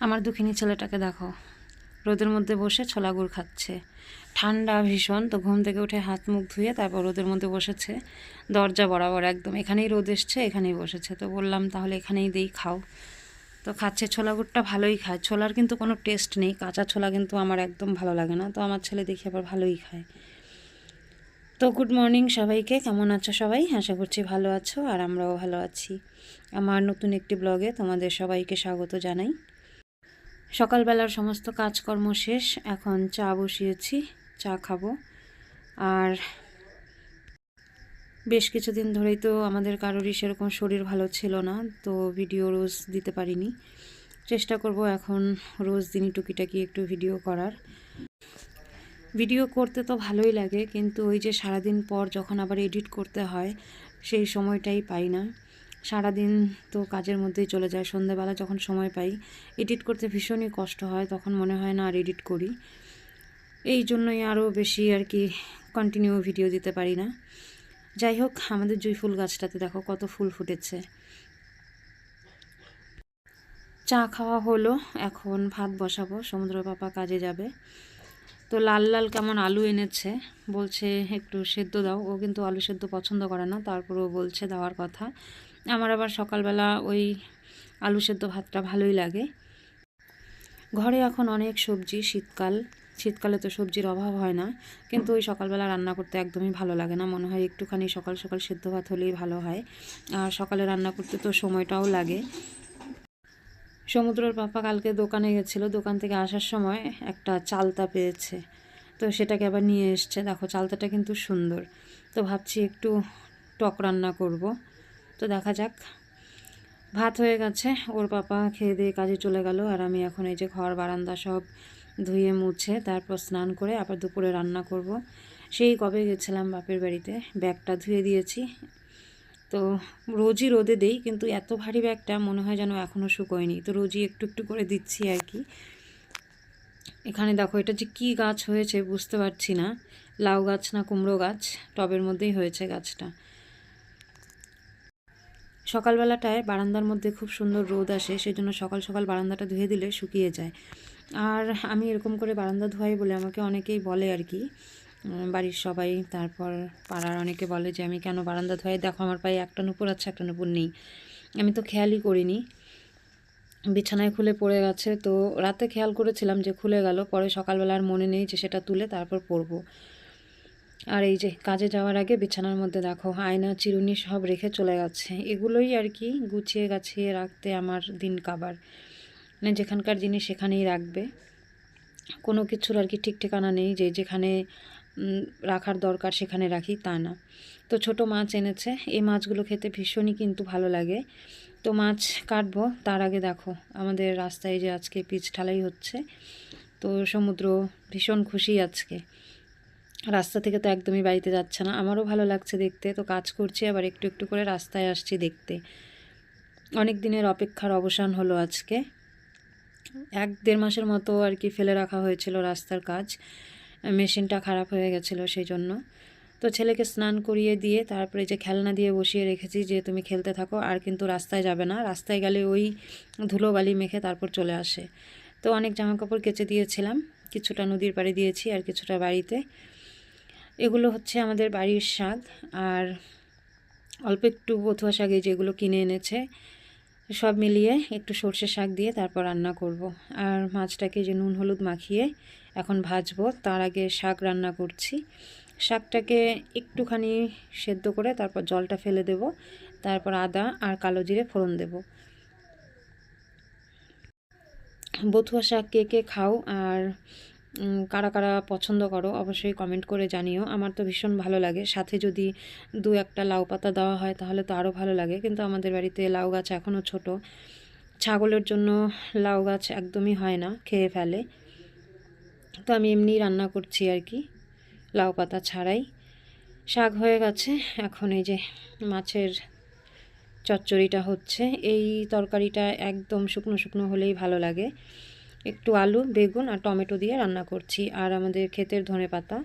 আমার দুঃখিনী ছেলেটাকে দেখো। রোদের মধ্যে বসে ছোলা গুড় খাচ্ছে। ঠান্ডা ভীষণ, তো ঘুম থেকে উঠে হাত মুখ ধুয়ে তারপর রোদের মধ্যে বসেছে। দরজা বরাবর একদম। এখানেই রোদ এসছে, এখানেই বসেছে। তো বললাম, তাহলে এখানেই দিই, খাও। তো খাচ্ছে। ছোলা গুড়টা ভালোই খায়। ছোলার কিন্তু কোনো টেস্ট নেই। কাঁচা ছোলা কিন্তু আমার একদম ভালো লাগে না। তো আমার ছেলে দেখি আবার ভালোই খায়। তো গুড মর্নিং সবাইকে। কেমন আছো সবাই? আশা করছি ভালো আছো আর আমরাও ভালো আছি। আমার নতুন একটি ব্লগে তোমাদের সবাইকে স্বাগত জানাই। সকালবেলার সমস্ত কাজকর্ম শেষ, এখন চা বসিয়েছি, চা খাব। আর বেশ কিছুদিন ধরেই তো আমাদের কারোরই সেরকম শরীর ভালো ছিল না, তো ভিডিও রোজ দিতে পারিনি। চেষ্টা করব এখন রোজ দিনই টুকিটাকি একটু ভিডিও করার। ভিডিও করতে তো ভালোই লাগে, কিন্তু ওই যে সারাদিন পর যখন আবার এডিট করতে হয়, সেই সময়টাই পাই না। সারাদিন তো কাজের মধ্যেই চলে যায়। সন্ধ্যাবেলা যখন সময় পাই, এডিট করতে ভীষণই কষ্ট হয়, তখন মনে হয় না আর এডিট করি। এই জন্যই আরও বেশি আর কি কন্টিনিউ ভিডিও দিতে পারি না। যাই হোক, আমাদের জুই ফুল গাছটাতে দেখো কত ফুল ফুটেছে। চা খাওয়া হলো, এখন ভাত বসাবো, সমুদ্র পাপা কাজে যাবে। তো লাল লাল কেমন আলু এনেছে, বলছে একটু সেদ্ধ দাও। ও কিন্তু আলু সেদ্ধ পছন্দ করে না তারপরেও বলছে দেওয়ার কথা। আমার আবার সকালবেলা ওই আলু সেদ্ধ ভাতটা ভালোই লাগে। ঘরে এখন অনেক সবজি, শীতকাল। শীতকালে তো সবজির অভাব হয় না, কিন্তু ওই সকালবেলা রান্না করতে একদমই ভালো লাগে না। মনে হয় একটুখানি সকাল সকাল সেদ্ধ ভাত হলেই ভালো হয়। আর সকালে রান্না করতে তো সময়টাও লাগে। সমুদ্রের পাপা কালকে দোকানে গেছিল। দোকান থেকে আসার সময় একটা চালতা পেয়েছে। তো সেটাকে আবার নিয়ে এসছে। দেখো, চালতাটা কিন্তু সুন্দর। তো ভাবছি একটু টক রান্না করব। তো দেখা যাক। ভাত হয়ে গেছে, ওর পাপা খেয়ে দিয়ে কাজে চলে গেল, আর আমি এখন এই যে ঘর, বারান্দা সব ধুয়ে মুছে, তারপর স্নান করে আবার দুপুরে রান্না করব। সেই কবে গেছিলাম বাপের বাড়িতে, ব্যাগটা ধুয়ে দিয়েছি। তো রোজই রোদে দেই, কিন্তু এত ভারী ব্যাগটা মনে হয় যেন এখনও শুকোয়নি। তো রোজই একটু একটু করে দিচ্ছি আর কি। এখানে দেখো, এটা যে কী গাছ হয়েছে বুঝতে পারছি না। লাউ গাছ না কুমড়ো গাছ, টবের মধ্যেই হয়েছে গাছটা। সকালবেলাটায় বারান্দার মধ্যে খুব সুন্দর রোদ আসে সেই জন্য সকাল সকাল বারান্দাটা ধুয়ে দিলে শুকিয়ে যায়। আর আমি এরকম করে বারান্দা ধোয়াই বলে আমাকে অনেকেই বলে আর কি। বাড়ির সবাই, তারপর পাড়ার অনেকে বলে যে, আমি কেন বারান্দা ধোয়াই? দেখো আমার পায়ে একটা নুপুর আছে, একটা নুপুর নেই। আমি তো খেয়ালই করিনি। বিছানায় খুলে পড়ে গেছে, তো রাতে খেয়াল করেছিলাম যে খুলে গেল, পরে সকালবেলা আর মনে নেই যে সেটা তুলে তারপর পরবো। আর এই যে কাজে যাওয়ার আগে বিছানার মধ্যে দেখো, আয়না, চিরুনি সব রেখে চলে গেছে এগুলোই আর কি গুছিয়ে গাছিয়ে রাখতে আমার দিন কাবার। মানে যেখানকার জিনিস সেখানেই রাখবে। কোনো কিছুর আর কি ঠিক ঠিকানা নেই যে যেখানে রাখার দরকার সেখানে রাখি তা না। তো ছোট মাছ এনেছে। এই মাছগুলো খেতে ভীষণই কিন্তু ভালো লাগে। তো মাছ কাটবো। তার আগে দেখো, আমাদের রাস্তায় যে আজকে পিচ ঢালাই হচ্ছে, তো সমুদ্র ভীষণ খুশি আজকে। রাস্তা থেকে তো একদমই বাড়িতে যাচ্ছে না। আমারও ভালো লাগছে দেখতে। তো কাজ করছি, আবার একটু একটু করে রাস্তায় আসছি দেখতে। অনেক দিনের অপেক্ষার অবসান হলো আজকে। এক দেড় মাসের মতো আর কি ফেলে রাখা হয়েছিল রাস্তার কাজ। মেশিনটা খারাপ হয়ে গেছিল সেই জন্য। তো ছেলেকে স্নান করিয়ে দিয়ে তারপরে যে খেলনা দিয়ে বসিয়ে রেখেছি যে তুমি খেলতে থাকো, আর কিন্তু রাস্তায় যাবে না। রাস্তায় গেলে ওই ধুলো বালি মেখে তারপর চলে আসে। তো অনেক জামা কাপড় কেচে দিয়েছিলাম। কিছুটা নদীর পাড়ে দিয়েছি আর কিছুটা বাড়িতে। এগুলো হচ্ছে আমাদের বাড়ির শাক। আর অল্প একটু বথুয়া শাকে যেগুলো কিনে এনেছে, সব মিলিয়ে একটু সর্ষে শাক দিয়ে তারপর রান্না করব। আর মাছটাকে যে নুন হলুদ মাখিয়ে এখন ভাজবো। তার আগে শাক রান্না করছি। শাকটাকে একটুখানি সেদ্ধ করে তারপর জলটা ফেলে দেব। তারপর আদা আর কালো জিরে ফোড়ন দেব। বথুয়া শাক কে কে খাও আর কারা কারা পছন্দ করো, অবশ্যই কমেন্ট করে জানিও। আমার তো ভীষণ ভালো লাগে। সাথে যদি দু একটা লাউ পাতা দেওয়া হয়, তাহলে তো আরও ভালো লাগে। কিন্তু আমাদের বাড়িতে লাউ গাছ এখনও ছোট। ছাগলের জন্য লাউ গাছ একদমই হয় না, খেয়ে ফেলে। তো আমি এমনি রান্না করছি আর কি, লাউ পাতা ছাড়াই। শাক হয়ে গেছে। এখন এই যে মাছের চচ্চড়িটা হচ্ছে। এই তরকারিটা একদম শুকনো শুকনো হলেই ভালো লাগে। একটু আলু, বেগুন আর টমেটো দিয়ে রান্না করছি। আর আমাদের ক্ষেতের ধনে পাতা।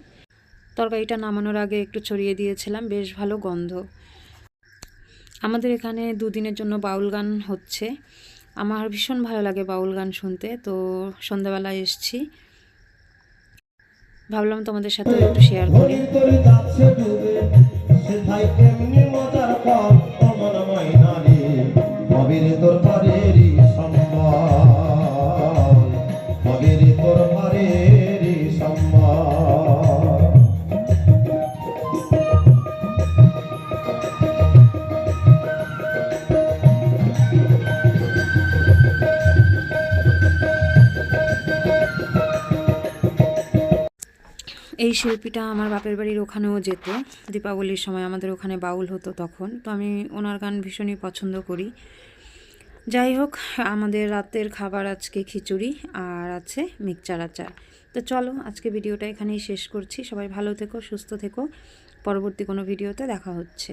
তরকারিটা নামানোর আগে একটু ছড়িয়ে দিয়েছিলাম, বেশ ভালো গন্ধ। আমাদের এখানে দুদিনের জন্য বাউল গান হচ্ছে। আমার ভীষণ ভালো লাগে বাউল গান শুনতে, তো সন্ধ্যাবেলায় এসছি। ভাবলাম তোমাদের সাথে একটু শেয়ার করি। তরি এই শিল্পীটা আমার বাপের বাড়ির ওখানেও যেত। দীপাবলির সময় আমাদের ওখানে বাউল হতো তখন। তো আমি ওনার গান ভীষণই পছন্দ করি। যাই হোক, আমাদের রাতের খাবার আজকে খিচুড়ি আর আছে মিক্সচার আচার। তো চলো, আজকে ভিডিওটা এখানেই শেষ করছি। সবাই ভালো থেকো, সুস্থ থেকো। পরবর্তী কোনো ভিডিওতে দেখা হচ্ছে।